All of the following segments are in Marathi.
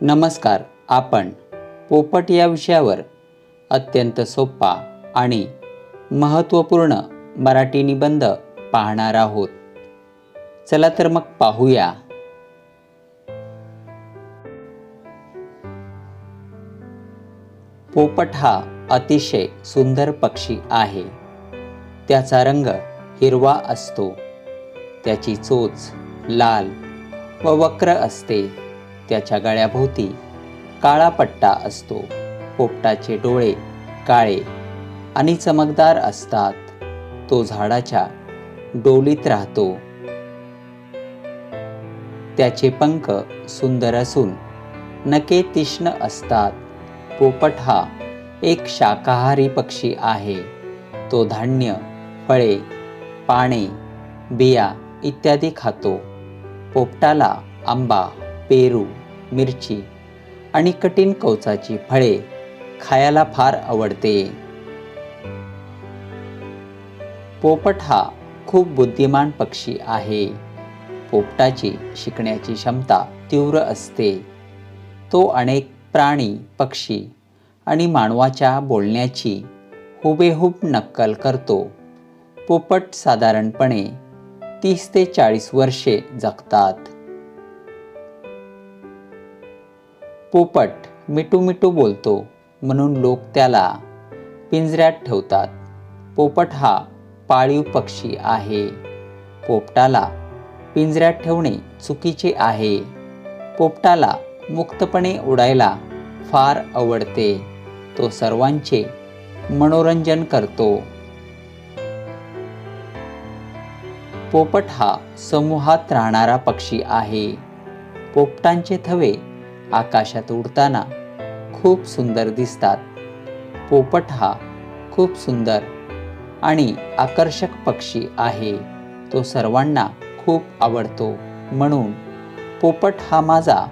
नमस्कार आपण पोपट या विषयावर अत्यंत सोपा आणि महत्त्वपूर्ण मराठी निबंध पाहणार आहोत. चला तर मग पाहूया. पोपट हा अतिशय सुंदर पक्षी आहे. त्याचा रंग हिरवा असतो. त्याची चोच लाल व वक्र असते. त्याच्या गळ्याभोवती काळा पट्टा असतो. पोपटाचे डोळे काळे आणि चमकदार असतात. तो झाडाच्या डोलीत राहतो. त्याचे पंख सुंदर असून नके तीक्ष्ण असतात. पोपट हा एक शाकाहारी पक्षी आहे. तो धान्य फळे पाने बिया इत्यादी खातो. पोपटाला आंबा पेरू मिरची आणि कठीण कवचाची फळे खायला फार आवडते. पोपट हा खूप बुद्धिमान पक्षी आहे. पोपटाची शिकण्याची क्षमता तीव्र असते. तो अनेक प्राणी पक्षी आणि मानवाच्या बोलण्याची हुबेहूब नक्कल करतो. पोपट साधारणपणे तीस ते चाळीस वर्षे जगतात. पोपट मिटू मिटू बोलतो म्हणून लोक त्याला पिंजऱ्यात ठेवतात. पोपट हा पाळीव पक्षी आहे. पोपटाला पिंजऱ्यात ठेवणे चुकीचे आहे. पोपटाला मुक्तपणे उडायला फार आवडते. तो सर्वांचे मनोरंजन करतो. पोपट हा समूहात राहणारा पक्षी आहे. पोपटांचे थवे आकाशात उडताना खूप सुंदर दिसतात. पोपट हा खूप सुंदर आणि आकर्षक पक्षी आहे. तो सर्वांना खूप आवडतो. म्हणून पोपट हा माझा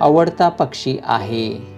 आवडता पक्षी आहे.